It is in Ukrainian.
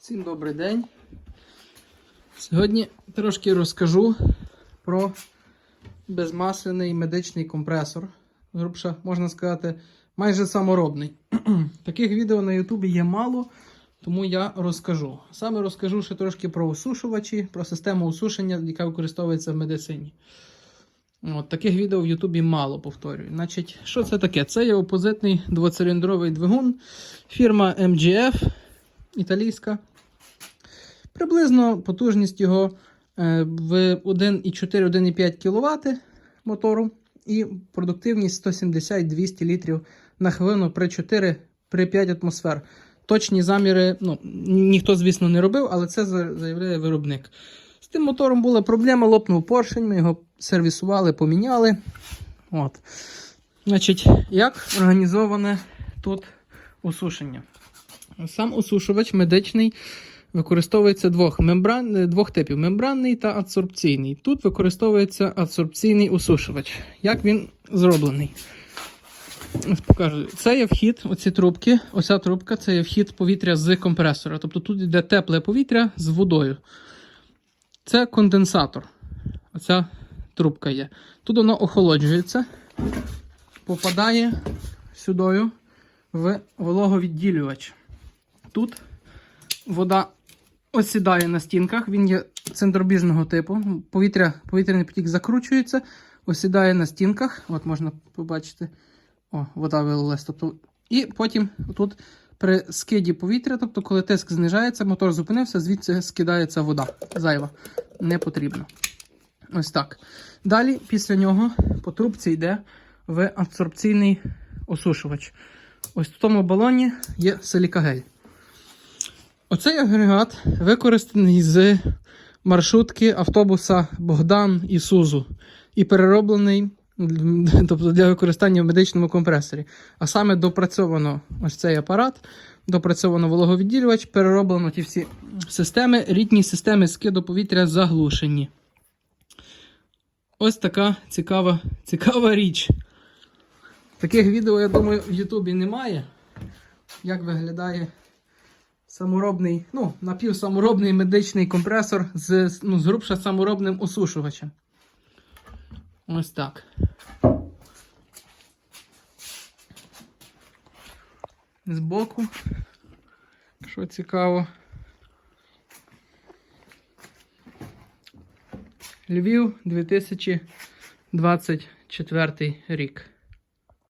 Всім добрий день. Сьогодні трошки розкажу про безмасляний медичний компресор. Грубше, можна сказати, майже саморобний. Таких відео на Ютубі є мало, тому я розкажу. Саме розкажу ще трошки про осушувачі, про систему осушення, яка використовується в медицині. От, таких відео в Ютубі мало повторюю. Значить, що це таке? Це є опозитний двоциліндровий двигун, фірма MGF італійська. Приблизно потужність його е, в 1,4-1,5 кВт мотору і продуктивність 170-200 літрів на хвилину при 4 при 5 атмосфер. Точні заміри ну, ніхто, звісно, не робив, але це заявляє виробник. З тим мотором була проблема, лопнув поршень, ми його сервісували, поміняли. От. Значить, як організоване тут осушення? Сам осушувач медичний використовується двох, мембран, е, двох типів: мембранний та адсорбційний. Тут використовується адсорбційний осушувач. Як він зроблений? Покажу. Це є вхід, оці трубки. Оця трубка це є вхід повітря з компресора. Тобто тут йде тепле повітря з водою. Це конденсатор. Оця трубка є. Тут воно охолоджується, попадає сюди в вологовідділювач. Тут вода осідає на стінках, він є центробіжного типу. Повітря, повітряний потік закручується, осідає на стінках. От можна побачити, о, вода вилилась. Тобто, і потім тут при скиді повітря, тобто, коли тиск знижається, мотор зупинився, звідси скидається вода. Зайва. Не потрібно. Ось так. Далі, після нього, по трубці йде в абсорбційний осушувач. Ось в тому балоні є силікагель. Оцей агрегат використаний з маршрутки автобуса Богдан і Сузу і перероблений тобто для використання в медичному компресорі. А саме допрацьовано ось цей апарат, допрацьовано вологовідділювач, перероблено ті всі системи, рідні системи скиду повітря заглушені. Ось така цікава, цікава річ. Таких відео, я думаю, в Ютубі немає. Як виглядає саморобний, ну, напівсаморобний медичний компресор з, ну, з грубше саморобним осушувачем. Ось так. Збоку. Що цікаво. Львів 2024 рік.